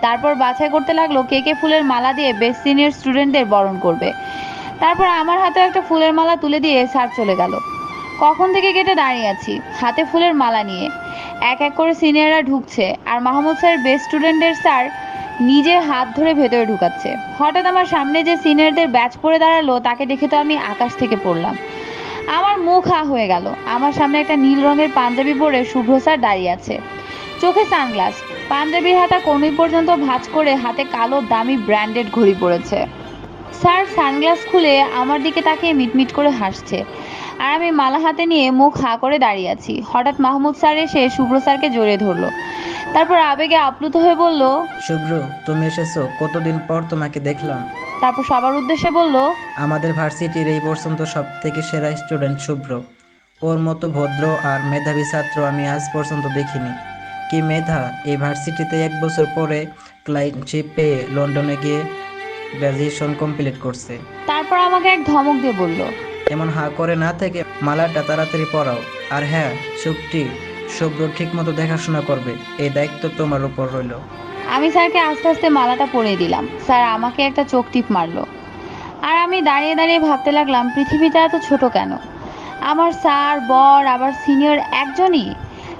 তারপর বাছাই করতে লাগল কে কে ফুলের মালা দিয়ে বেস্ট সিনিয়র স্টুডেন্টদের বরণ করবে। তারপর আমার হাতে একটা ফুলের মালা তুলে দিয়ে স্যার চলে গেল। কখন থেকে গেটে দাঁড়িয়ে আছি? হাতে ফুলের মালা নিয়ে। এক এক করে সিনিয়ররা ঢুকছে আর মাহমুদ স্যার বেস্ট স্টুডেন্টের স্যার নিজে হাত ধরে ভেতরে ঢুকাচ্ছে। হঠাৎ আমার সামনে যে সিনিয়রদের ব্যাচ পড়ে দাঁড়াল, তাকে দেখে তো আমি আকাশ থেকে পড়লাম। আমার মুখ হা হয়ে গেল। আমার সামনে একটা নীল রঙের পাঞ্জাবি পরে শুভ্র স্যার দাঁড়িয়ে আছে। চোখে সানগ্লাস। পাঞ্জাবির হাতা কনুই পর্যন্ত ভাঁজ করে হাতে কালো দামি ব্র্যান্ডেড ঘড়ি পড়েছে স্যার সানগ্লাস খুলে আমার দিকে তাকিয়ে মিটমিট করে হাসছে। আর আমি মালা হাতে নিয়ে মুখ হা করে দাঁড়িয়ে আছি। হঠাৎ মাহমুদ স্যার এসে শুভ্র স্যারকে জড়িয়ে ধরলো। তারপর আবেগে আপ্লুত হয়ে বলল শুভ্র তুমি এসেছ। কতদিন পর তোমাকে দেখলাম। তারপর সবার উদ্দেশ্যে বলল আমাদের ভার্সিটির এই পর্যন্ত সব থেকে সেরা স্টুডেন্ট শুভ্র। ওর মতো ভদ্র আর মেধাবী ছাত্র আমি আজ পর্যন্ত দেখিনি। কি মেধা। এই ভার্সিটিতে এক বছর পরে ক্লায়েন্টশিপ পেয়ে লন্ডনে গিয়ে গ্র্যাজুয়েশন কমপ্লিট করছে। তারপর আমাকে এক ধমক দিয়ে বলল এমন হা করে না থেকে মালাটা তাড়াতাড়ি পরাও। আর হ্যাঁ চুপটি শুভ্র ঠিক মতো দেখাশোনা করবে। এই দায়িত্ব তোমার উপর রইল। আমি স্যারকে আস্তে আস্তে মালাটা পরিয়ে দিলাম। স্যার আমাকে একটা চোখ টিপ মারলো। আর আমি দাঁড়িয়ে দাঁড়িয়ে ভাবতে লাগলাম পৃথিবীটা এত ছোট কেন? আমার স্যার বর আবার সিনিয়র একজনই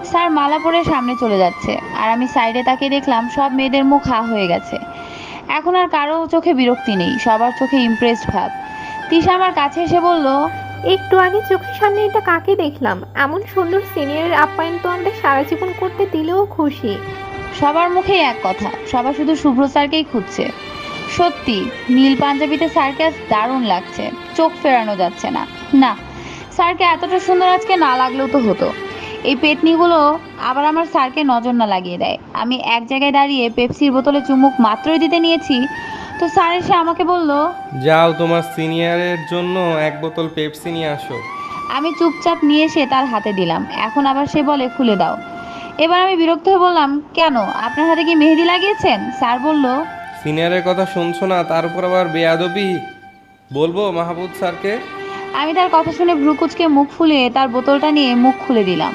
স্যার মালা পরে সামনে চলে যাচ্ছে। আর আমি সাইডে তাকিয়ে দেখলাম সব মেয়েদের মুখ হা হয়ে গেছে। এখন আর কারও চোখে বিরক্তি নেই সবার চোখে ইমপ্রেসড ভাব। তিশা আমার কাছে এসে বলল একটু আগে চোখের সামনে এটা কাকে দেখলাম? এমন সুন্দর সিনিয়রের আপ্যায়ন তো আমরা সারা জীবন করতে দিলেও খুশি। সবার মুখেই এক কথা সবার শুধু শুভ্র স্যারকেই খুঁজছে। সত্যি নীল পাঞ্জাবিতে স্যারকে আজ দারুণ লাগছে চোখ ফেরানো যাচ্ছে না। না স্যারকে এতটা সুন্দর আজকে না লাগলেও তো হতো। এই পেতনিগুলো আবার আমার স্যারকে নজর না লাগিয়ে দেয়। আমি এক জায়গায় দাঁড়িয়ে পেপসির বোতলে চুমুক মাত্রই দিতে নিয়েছি। তো স্যার এসে আমাকে বলল যাও তোমার সিনিয়রের জন্য এক বোতল পেপসি নিয়ে আসো। আমি চুপচাপ নিয়ে এসে তার হাতে দিলাম। এখন আবার সে বলে খুলে দাও। এবার আমি বিরক্ত হয়ে বললাম কেন? আপনার হাতে কি মেহেদি লাগিয়েছেন? স্যার বলল সিনিয়রের কথা শুনছো না তার উপর আবার বেয়াদবি? বলব মাহবুব স্যারকে? আমি তার কথা শুনে ভ্রুকুচকে মুখ ফুলিয়ে তার বোতলটা নিয়ে মুখ খুলে দিলাম।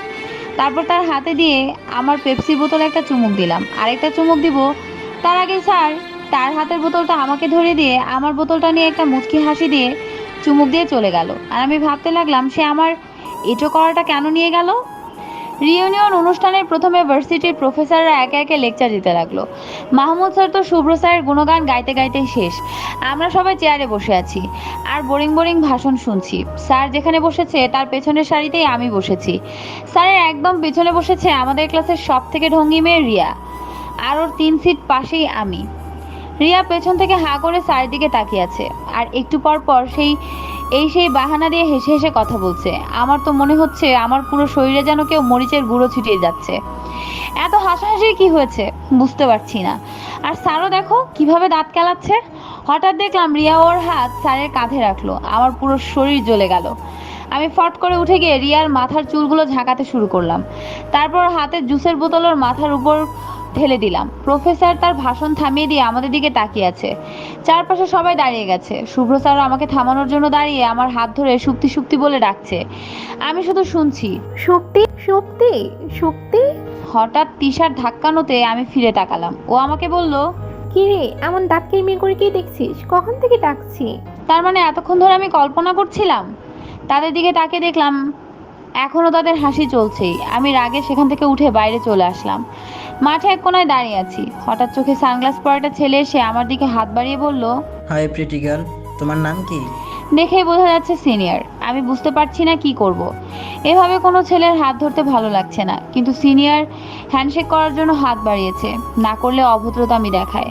তারপর তার হাতে দিয়ে আমার পেপসি বোতলে একটা চুমুক দিলাম। আরেকটা চুমুক দিব। তার আগে স্যার, তার হাতের বোতলটা আমাকে ধরে দিয়ে, আমার বোতলটা নিয়ে একটা মুচকি হাসি দিয়ে চুমুক দিয়ে চলে গেল। আর আমি ভাবতে লাগলাম, সে আমার এটো করাটা কেন নিয়ে গেল? রিইউনিয়ন অনুষ্ঠানের প্রথমে ভার্সিটির প্রফেসররা একে একে লেকচার দিতে লাগল। মাহমুদ স্যার তো শুভ্র স্যারের গুণগান গাইতে গাইতেই শেষ। আমরা সবাই চেয়ারে বসে আছি। আর বোরিং বোরিং ভাষণ শুনছি। স্যার যেখানে বসেছে, তার পেছনের সারিতেই আমি বসেছি। স্যারের একদম পেছনে বসেছে আমাদের ক্লাসের সব থেকে ঢঙ্গি মেয়ে রিয়া। আর ওর তিন সিট পাশেই আমি। রিয়া পেছন থেকে হাঁ করে স্যারের দিকে তাকিয়ে আছে। আর একটু পর পর সেই এই সেই বাহানা দিয়ে হেসে হেসে কথা বলছে। আমার তো মনে হচ্ছে আমার পুরো শরীরে যেন কেউ মরিচের গুঁড়ো ছিটিয়ে যাচ্ছে। এত হাসাহাসির কি হয়েছে? বুঝতে পারছি না। আর স্যারও দেখো কীভাবে দাঁত কেলাচ্ছে। হঠাৎ দেখলাম রিয়া ওর হাত স্যারের কাঁধে রাখল। আমার পুরো শরীর জ্বলে গেল। আমি ফট করে উঠে গিয়ে রিয়ার মাথার চুলগুলো ঝাঁকাতে শুরু করলাম। তারপর হাতে জুসের বোতল ওর মাথার উপর ঢেলে দিলাম। প্রফেসর তার ভাষণ থামিয়ে দিয়ে আমাদের দিকে তাকিয়ে আছে। চারপাশে সবাই দাঁড়িয়ে গেছে। শুভ্র স্যার আমাকে থামানোর জন্য দাঁড়িয়ে আমার হাত ধরে শুক্তি শুক্তি বলে ডাকছে। আমি শুধু শুনছি। শক্তি শক্তি শক্তি? হঠাৎ তিশার ধাক্কানোতে আমি ফিরে তাকালাম। ও আমাকে বলল কি রে এমন দাঁত কিরমির করে কি দেখছিস? কখন থেকে ডাকছি? তার মানে এতক্ষণ ধরে আমি কল্পনা করছিলাম? তাদের দিকে তাকিয়ে দেখলাম এখনও তাদের হাসি চলছেই। আমি রাগে সেখান থেকে উঠে বাইরে চলে আসলাম। মাঠে এক কোনায় দাঁড়িয়ে আছি। হঠাৎ চোখে সানগ্লাস পরা একটা ছেলে এসে আমার দিকে হাত বাড়িয়ে বলল হাই প্রিটি গার্ল তোমার নাম কি? দেখেই বোঝা যাচ্ছে সিনিয়র। আমি বুঝতে পারছি না কি করব। এভাবে কোনো ছেলের হাত ধরতে ভালো লাগছে না কিন্তু সিনিয়র হ্যান্ডশেক করার জন্য হাত বাড়িয়েছে না করলে অভদ্রতা আমি দেখায়।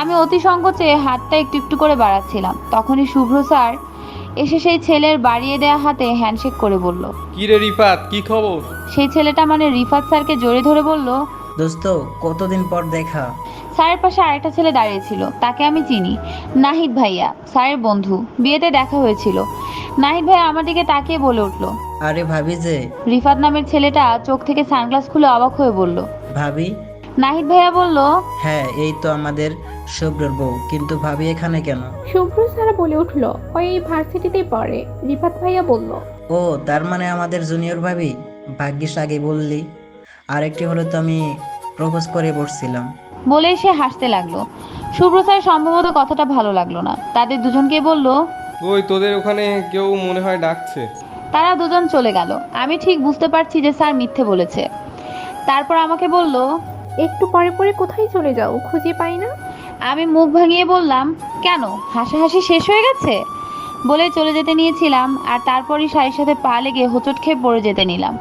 আমি অতি সংকোচে হাতটা একটু একটু করে বাড়াচ্ছিলাম। তখনই শুভ্র স্যার এসে সেই ছেলের বাড়িয়ে দেয়া হাতে হ্যান্ডশেক করে বলল কি রে রিফাত কি খবর? সেই ছেলেটা মানে রিফাত স্যারকে জোরে ধরে বলল দোস্ত কতদিন পর দেখা? স্যারের পাশে আরেকটা ছেলে দাঁড়িয়েছিল তাকে আমি চিনি। নাহিদ ভাইয়া স্যারের বন্ধু। বিয়েতে দেখা হয়েছিল। নাহিদ ভাইয়া আমার দিকে তাকিয়ে বলে উঠল আরে ভাবি যে। রিফাত নামের ছেলেটা চোখ থেকে সানগ্লাস খুলে অবাক হয়ে বলল ভাবি? নাহিদ ভাইয়া বলল হ্যাঁ এই তো আমাদের শুভ্রর বউ কিন্তু ভাবি এখানে কেন? শুভ্র সারা বলে উঠল ওই এই ভার্সিটিতেই পড়ে রিফাত ভাইয়া বলল। ও তার মানে আমাদের জুনিয়র ভাবি? ভাগ্যিস আগে বললি। আরেকটি হলো তো আমি প্রপোজ করে বসছিলাম। বলেই সে হাসতে লাগল। শুভ্র স্যার সম্ভবত কথাটা ভালো লাগল না। তাদের দুজনকে বলল ওই তোদের ওখানে কেউ মনে হয় ডাকছে। তারা দুজন চলে গেল। আমি ঠিক বুঝতে পারছি যে স্যার মিথ্যে বলেছে। তারপর আমাকে বলল একটু পরে পরে কোথায় চলে যাও? খুঁজে পাই না। আমি মুখ ভাঙিয়ে বললাম কেন? হাসাহাসি শেষ হয়ে গেছে? বলে চলে যেতে নিয়েছিলাম আর তারপরই শাড়ির সাথে পা লেগে হোঁচট খেয়ে পড়ে যেতে নিলাম।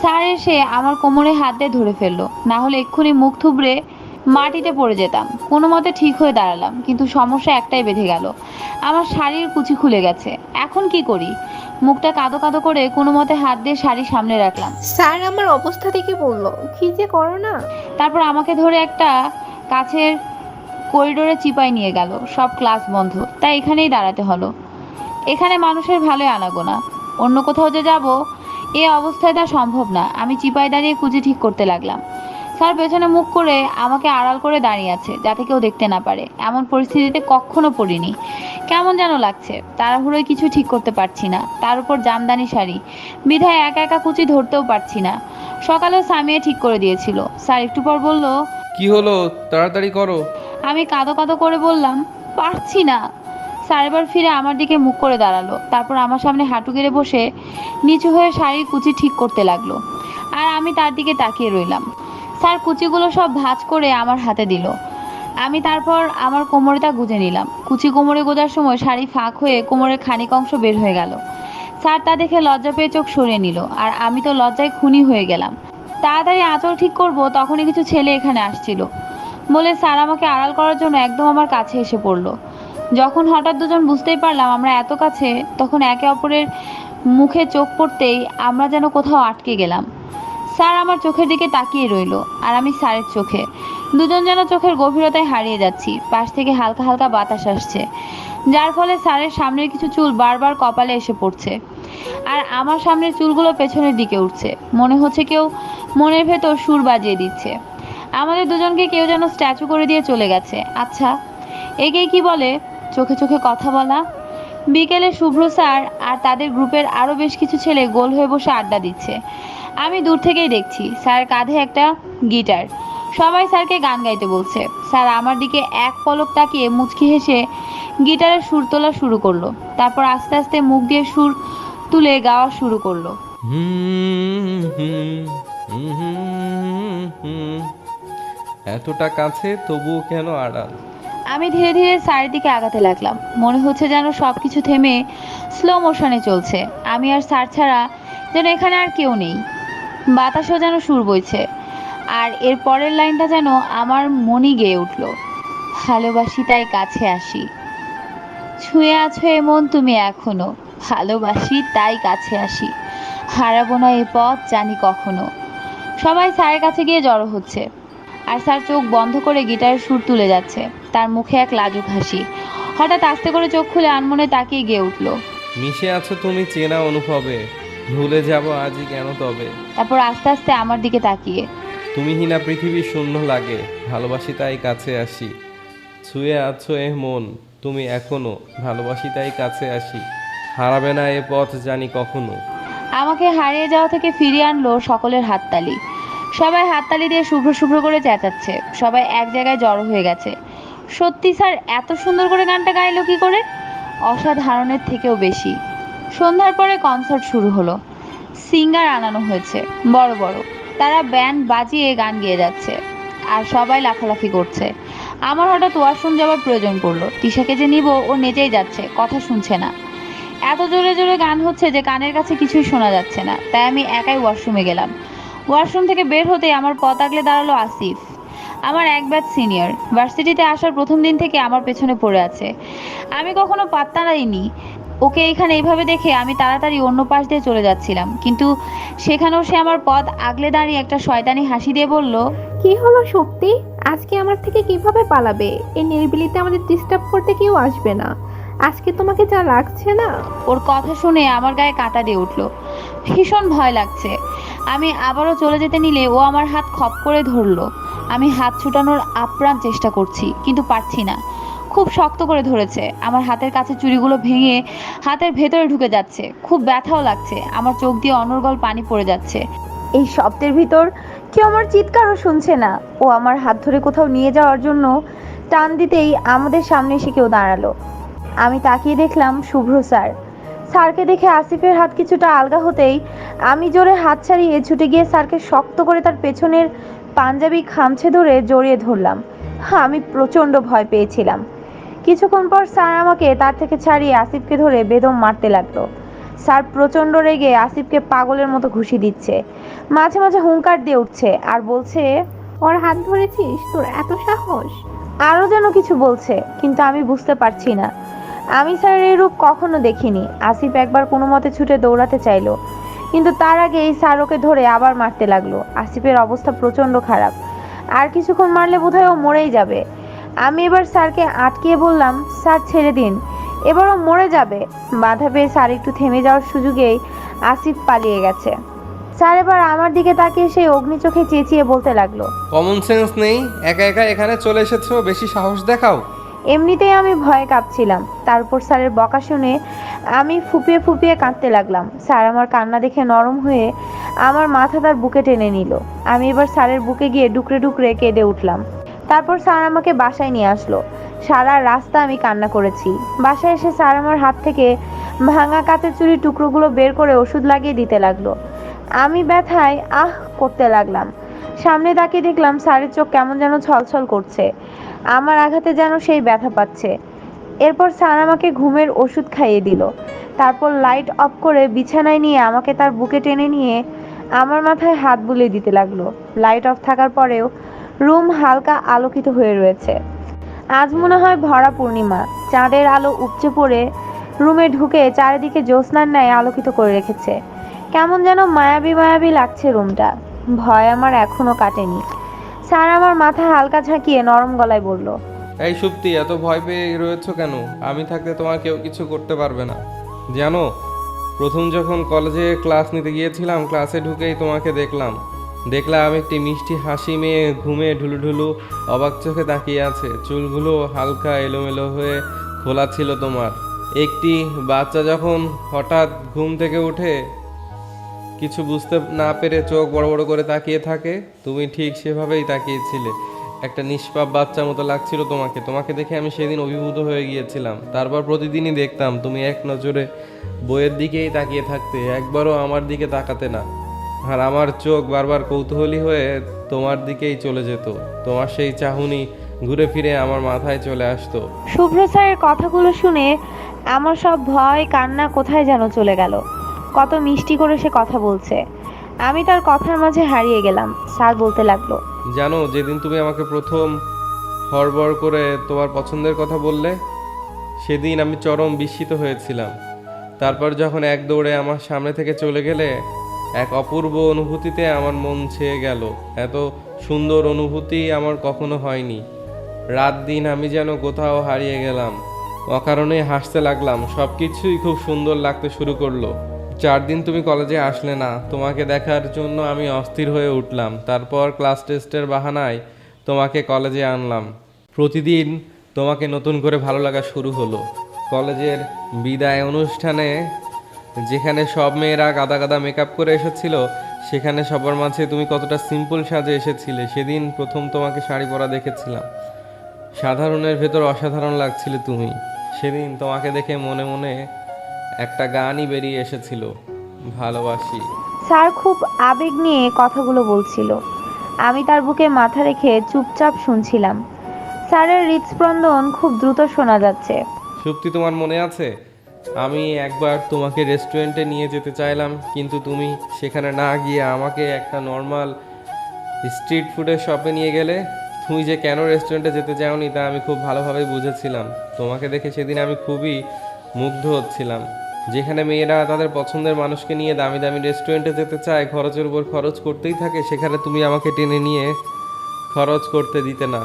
স্যার এসে আমার কোমরে হাত দিয়ে ধরে ফেলল। না হলে এক্ষুনি মুখ থুবড়ে মাটিতে পড়ে যেতাম। কোনো মতে ঠিক হয়ে দাঁড়ালাম কিন্তু সমস্যা একটাই বেঁধে গেল। আমার শাড়ির কুচি খুলে গেছে। এখন কি করি? মুখটা কাঁদো কাঁদো করে কোনো মতে হাত দিয়ে শাড়ি সামনে রাখলাম। স্যার আমার অবস্থা দেখে বলল কি যে করো না? তারপর আমাকে ধরে একটা কাছের করিডোরে চিপাই নিয়ে গেল। সব ক্লাস বন্ধ। তাই এখানেই দাঁড়াতে হলো। এখানে মানুষের ভালোই আনাগোনা। অন্য কোথাও যে যাব এ অবস্থায় তা সম্ভব না। আমি চিপায় দাঁড়িয়ে কুচি ঠিক করতে লাগলাম। স্যার পেছনে মুখ করে আমাকে আড়াল করে দাঁড়িয়ে আছে যাতে কেউ দেখতে না পারে। এমন পরিস্থিতিতে কখনো পড়িনি। কেমন যেন লাগছে তাড়াহুড়োয় কিছু ঠিক করতে পারছি না। তার উপর জামদানি শাড়ি। বিধায় একা একা কুচি ধরতেও পারছি না। সকালেও সামিয়ে ঠিক করে দিয়েছিল। স্যার একটু পর বলল কি হলো? তাড়াতাড়ি করো। আমি কাঁদো কাঁদো করে বললাম পারছি না। স্যার এবার ফিরে আমার দিকে মুখ করে দাঁড়াল। তারপর আমার সামনে হাঁটু গেড়ে বসে নিচু হয়ে শাড়ির কুচি ঠিক করতে লাগল। আর আমি তার দিকে তাকিয়ে রইলাম। স্যার, কুচিগুলো সব ভাঁজ করে আমার হাতে দিল। আমি তারপর আমার কোমরেটা গুঁজে নিলাম। কুচি কোমরে গোজার সময় শাড়ি ফাঁক হয়ে কোমরের খানিক অংশ বের হয়ে গেল। স্যার, তা দেখে লজ্জা পেয়ে চোখ সরিয়ে নিল। আর আমি তো লজ্জায় খুনি হয়ে গেলাম। তাড়াতাড়ি আঁচল ঠিক করব, তখনই কিছু ছেলে এখানে আসছিল। বলে, স্যার, আমাকে আড়াল করার জন্য একদম আমার কাছে এসে পড়ল। যখন হঠাৎ দুজন বুঝতেই পারলাম আমরা এত কাছে, তখন একে অপরের মুখে চোখ পড়তেই আমরা যেন কোথাও আটকে গেলাম। স্যার আমার চোখের দিকে তাকিয়ে রইল আর আমি স্যারের চোখে। দুজন যেন চোখের গভীরতায় হারিয়ে যাচ্ছি, পাশ থেকে হালকা হালকা বাতাস আসছে, যার ফলে স্যারের সামনের কিছু চুল বারবার কপালে এসে পড়ছে আর আমার সামনের চুলগুলো পেছনের দিকে উঠছে। মনে হচ্ছে কেউ মনের ভেতর সুর বাজিয়ে দিচ্ছে। আমাদের দুজনকে কেউ যেন স্ট্যাচু করে দিয়ে চলে গেছে। আচ্ছা একেই কি বলে? চোখে চোখে কথা বলা বিকেলে শুভ্র স্যার আর তাদের গ্রুপের আরও বেশ কিছু ছেলে গোল হয়ে বসে আড্ডা দিচ্ছে আমি দূর থেকেই দেখছি স্যার কাঁধে একটা গিটার সবাই স্যারকে গান গাইতে বলছে স্যার আমার দিকে এক পলক তাকিয়ে মুচকি হেসে গিটারের সুর তোলা শুরু করল তারপর আস্তে আস্তে মুখ দিয়ে সুর তুলে গাওয়া শুরু করল। এতটা কাছে তবুও কেন আড়াল আমি ধীরে ধীরে দিকে আগাতে লাগলাম। মনে হচ্ছে যেন সব কিছু থেমে স্লো মোশনে চলছে। আমি আর স্যার ছাড়া যেন এখানে আর কেউ নেই। বাতাসও যেন সুর বইছে। আর এর পরের লাইনটা যেন আমার মনই গেয়ে উঠল। ভালোবাসি তাই কাছে আসি। ছুঁয়ে আছো এমন তুমি এখনও। ভালোবাসি তাই কাছে আসি। হারাবো না এ পথ জানি কখনো। সবাই স্যারের কাছে গিয়ে জড়ো হচ্ছে। আর স্যার চোখ বন্ধ করে গিটারের সুর তুলে যাচ্ছে। তার মুখে এক লাজুক হাসি। হঠাৎ আস্তে করে চোখ খুলে আনমনে তাকিয়ে গিয়ে উঠল। মিশে আছো তুমি চেনা অনুভবে। ভুলে যাব আজই কেন তবে। তারপর আস্তে আস্তে আমার দিকে তাকিয়ে। তুমি হিনা পৃথিবী শূন্য লাগে। ভালোবাসি তাই কাছে আসি। ছুঁয়ে আছো এ মন তুমি এখনও। ভালোবাসি তাই কাছে আসি। হারাবে না এ পথ জানি কখনো। আমাকে হারিয়ে যাওয়া থেকে ফিরিয়ে আনলো সকলের হাততালি। সবাই হাততালি দিয়ে শুভ্র শুভ্র করে চেঁচাচ্ছে। সবাই এক জায়গায় জড়ো হয়ে গেছে। সত্যি স্যার, এত সুন্দর করে গানটা গাইলো কি করে? অসাধারণের থেকেও বেশি। সন্ধ্যার পরে কনসার্ট শুরু হলো। সিঙ্গার আনানো হয়েছে, বড় বড়। তারা ব্যান্ড বাজিয়ে গান গেয়ে যাচ্ছে। আর সবাই লাফালাফি করছে। আমার হঠাৎ ওয়াশরুম যাওয়ার প্রয়োজন পড়ল। তিশাকে যে নিব, ও নেচেই যাচ্ছে, কথা শুনছে না। এত জোরে জোরে গান হচ্ছে যে কানের কাছে কিছুই শোনা যাচ্ছে না। তাই আমি একাই ওয়াশরুমে গেলাম। ওয়াশরুম থেকে বের হতেই আমার পথ আগলে দাঁড়াল আসিফ। আমার এক ব্যাচ সিনিয়র। ভার্সিটিতে আসার প্রথম দিন থেকে আমার পেছনে পড়ে আছে। আমি কখনো পাত্তা দিইনি। ওকে এখানে এইভাবে দেখে আমি তাড়াতাড়ি অন্য পাশ দিয়ে চলে যাচ্ছিলাম। কিন্তু সেখানেও সে আমার পথ আগলে দাঁড়িয়ে একটা শয়তানি হাসি দিয়ে বলল কি হলো সত্যি? আজকে আমার থেকে কীভাবে পালাবে? এই নিরিবিলিতে আমাদের ডিস্টার্ব করতে কেউ আসবে না। আজকে তোমাকে যা লাগছে না? ওর কথা শুনে আমার গায়ে কাঁটা দিয়ে উঠল। ভীষণ ভয় লাগছে। আমি আবারও চলে যেতে নিলে ও আমার হাত খপ করে ধরলো। আমি হাত ছুটানোর আপ্রাণ চেষ্টা করছি, কিন্তু পারছি না। খুব শক্ত করে ধরেছে। আমার হাতের কাছে চুড়িগুলো ভেঙে হাতের ভেতরে ঢুকে যাচ্ছে। খুব ব্যথাও লাগছে। আমার চোখ দিয়ে অনর্গল পানি পড়ে যাচ্ছে। এই শব্দের ভিতর কেউ আমার চিৎকারও শুনছে না। ও আমার হাত ধরে কোথাও নিয়ে যাওয়ার জন্য টান দিতেই আমাদের সামনে এসে কেউ দাঁড়াল। আমি তাকিয়ে দেখলাম শুভ্র স্যার। স্যারকে দেখে আসিফের হাত কিছুটা আলগা হতেই আমি জোরে হাত ছাড়িয়ে ছুটে গিয়ে স্যারকে শক্ত করে তার পেছনের পাঞ্জাবি খামছে ধরে জড়িয়ে ধরলাম। আমি প্রচণ্ড ভয় পেয়েছিলাম। কিছুক্ষণ পর স্যার আমাকে তার থেকে ছাড়িয়ে আসিফকে ধরে বেদম মারতে লাগল। স্যার প্রচণ্ড রেগে আসিফকে পাগলের মতো ঘুষি দিচ্ছে। মাঝে মাঝে হুঙ্কার দিয়ে উঠছে আর বলছে ওর হাত ধরেছিস? তোর এত সাহস? আরও যেন কিছু বলছে কিন্তু আমি বুঝতে পারছি না। আমি স্যারের এই রূপ কখনো দেখিনি। আসিফ একবার কোনো মতে ছুটে দৌড়াতে চাইলো। কিন্তু তার আগেই স্যার ওকে ধরে আবার মারতে লাগল। আসিফের অবস্থা প্রচণ্ড খারাপ। আর কিছুক্ষণ মারলে বোধহয় ও মরেই যাবে। আমি এবার স্যারকে আটকিয়ে বললাম, স্যার, ছেড়ে দিন। এবার ও মরে যাবে। বাধা পেয়ে স্যার একটু থেমে যাওয়ার সুযোগেই আসিফ পালিয়ে গেছে। স্যার এবার আমার দিকে তাকিয়ে সেই অগ্নি চোখে চেঁচিয়ে বলতে লাগল কমন সেন্স নেই। একা একা এখানে চলে এসেছ? বেশি সাহস দেখাও। এমনিতেই আমি ভয়ে কাঁপছিলাম। তারপর স্যারের বকা শুনে আমি ফুপিয়ে ফুপিয়ে কাঁদতে লাগলাম। স্যার আমার কান্না দেখে নরম হয়ে আমার মাথা তার বুকে টেনে নিল। আমি এবার স্যারের বুকে গিয়ে ডুকরে ডুকরে কেঁদে উঠলাম। তারপর স্যার আমাকে বাসায় নিয়ে আসলো। সারা রাস্তা আমি কান্না করেছি। বাসায় এসে স্যার আমার হাত থেকে ভাঙা কাঁচের চুরি টুকরোগুলো বের করে ওষুধ লাগিয়ে দিতে লাগল। আমি ব্যথায় আহ করতে লাগলাম। সামনে তাকিয়ে দেখলাম স্যারের চোখ কেমন যেন ছলছল করছে। আমার আঘাতে যেন সেই ব্যথা পাচ্ছে। এরপর স্যার আমাকে ঘুমের ওষুধ খাইয়ে দিল। তারপর লাইট অফ করে বিছানায় নিয়ে আমাকে তার বুকে টেনে নিয়ে আমার মাথায় হাত বুলিয়ে দিতে লাগল। লাইট অফ থাকার পরেও রুম হালকা আলোকিত হয়ে রয়েছে। আজ মনে হয় ভরা পূর্ণিমা। চাঁদের আলো উপচে পড়ে রুমে ঢুকে চারিদিকে জ্যোৎস্নার ন্যায় আলোকিত করে রেখেছে। কেমন যেন মায়াবী মায়াবী লাগছে রুমটা। ভয় আমার এখনও কাটেনি। স্যার আমার মাথা হালকা ঝাঁকিয়ে নরম গলায় বলল, এই সুপ্তি, এত ভয় পেয়ে রয়েছো কেন? আমি থাকতে তোমার কেউ কিছু করতে পারবে না। জানো, প্রথম যখন কলেজে ক্লাস নিতে গিয়েছিলাম, ক্লাসে ঢুকেই তোমাকে দেখলাম। দেখলাম একটি মিষ্টি হাসি মেয়ে ঘুমে ঢুলু ঢুলু অবাক চোখে তাকিয়ে আছে। চুলগুলো হালকা এলোমেলো হয়ে খোলা ছিল তোমার। একটি বাচ্চা যখন হঠাৎ ঘুম থেকে উঠে কিছু বুঝতে না পেরে চোখ বড় বড় করে তাকিয়ে থাকে। তুমি ঠিক সেভাবেই তাকিয়েছিলে। একটা নিষ্পাপ বাচ্চার মতো লাগছিল তোমাকে। তোমাকে দেখে আমি সেদিন অভিভূত হয়ে গিয়েছিলাম। তারপর প্রতিদিনই দেখতাম তুমি এক নজরে বইয়ের দিকেই তাকিয়ে থাকতে। একবারও আমার দিকে তাকাতে না। আর আমার চোখ বারবার কৌতূহলী হয়ে তোমার দিকেই চলে যেত। তোমার সেই চাহনি ঘুরে ফিরে আমার মাথায় চলে আসতো। শুভ্র স্যারের কথাগুলো শুনে আমার সব ভয় কান্না কোথায় যেন চলে গেল। কত মিষ্টি করে সে কথা বলছে। আমি তার কথার মাঝে হারিয়ে গেলাম, স্যার বলতে লাগল। জানো, যেদিন তুমি আমাকে প্রথম হড়বড় করে তোমার পছন্দের কথা বললে, সেদিন আমি চরম বিস্মিত হয়েছিলাম। তারপর যখন এক দৌড়ে আমার সামনে থেকে চলে গেলে, এক অপূর্ব অনুভূতিতে আমার মন ছেয়ে গেল। এত সুন্দর অনুভূতি আমার কখনো হয়নি। রাত দিন আমি যেন কোথাও হারিয়ে গেলাম অকারণে হাসতে লাগলাম সব কিছুই খুব সুন্দর লাগতে শুরু করল। চার দিন তুমি কলেজে আসলে না। তোমাকে দেখার জন্য আমি অস্থির হয়ে উঠলাম। তারপর ক্লাস টেস্টের বাহানায় তোমাকে কলেজে আনলাম। প্রতিদিন তোমাকে নতুন করে ভালো লাগা শুরু হলো। কলেজের বিদায় অনুষ্ঠানে যেখানে সব মেয়েরা গাদা গাদা মেকআপ করে এসেছিল, সেখানে সবার মাঝে তুমি কতটা সিম্পল সাজে এসেছিলে, সেদিন প্রথম তোমাকে শাড়ি পরা দেখেছিলাম। সাধারণের ভেতর অসাধারণ লাগছিল তুমি। সেদিন তোমাকে দেখে মনে মনে একটা গানই বেরিয়ে এসেছিল ভালোবাসি। স্যার খুব আবেগ নিয়ে কথাগুলো বলছিল। আমি তার বুকে মাথা রেখে চুপচাপ শুনছিলাম। স্যারের হৃদস্পন্দন খুব দ্রুত শোনা যাচ্ছে। সুপ্তি তোমার মনে আছে? আমি একবার তোমাকে রেস্টুরেন্টে নিয়ে যেতে চাইলাম কিন্তু তুমি সেখানে না গিয়ে আমাকে একটা নর্মাল স্ট্রিট ফুডের শপে নিয়ে গেলে? তুমি যে কেন রেস্টুরেন্টে যেতে চাওনি তা আমি খুব ভালোভাবে বুঝেছিলাম। তোমাকে দেখে সেদিন আমি খুবই মুগ্ধ হচ্ছিলাম। যেখানে মেয়েরা তাদের পছন্দের মানুষকে নিয়ে দামি দামি রেস্টুরেন্টে যেতে চায় খরচের উপর খরচ করতেই থাকে সেখানে তুমি আমাকে টেনে নিয়ে খরচ করতে দিতে না।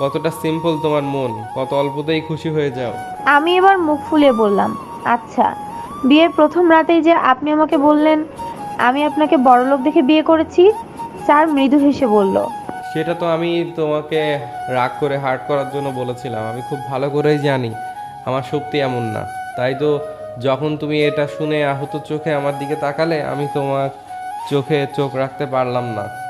কতটা সিম্পল তোমার মন কত অল্পতেই খুশি হয়ে যাও। আমি এবার মুখ ফুলিয়ে বললাম আচ্ছা বিয়ের প্রথম রাতেই যে আপনি আমাকে বললেন আমি আপনাকে বড়লোক দেখে বিয়ে করেছি? স্যার মৃদু হেসে বলল সেটা তো আমি তোমাকে রাগ করে হার্ট করার জন্য বলেছিলাম আমি খুব ভালো করেই জানি আমার শক্তি এমন না। তাই তো যখন তুমি এটা শুনে আহত চোখে আমার দিকে তাকালে আমি তোমার চোখে চোখ রাখতে পারলাম না।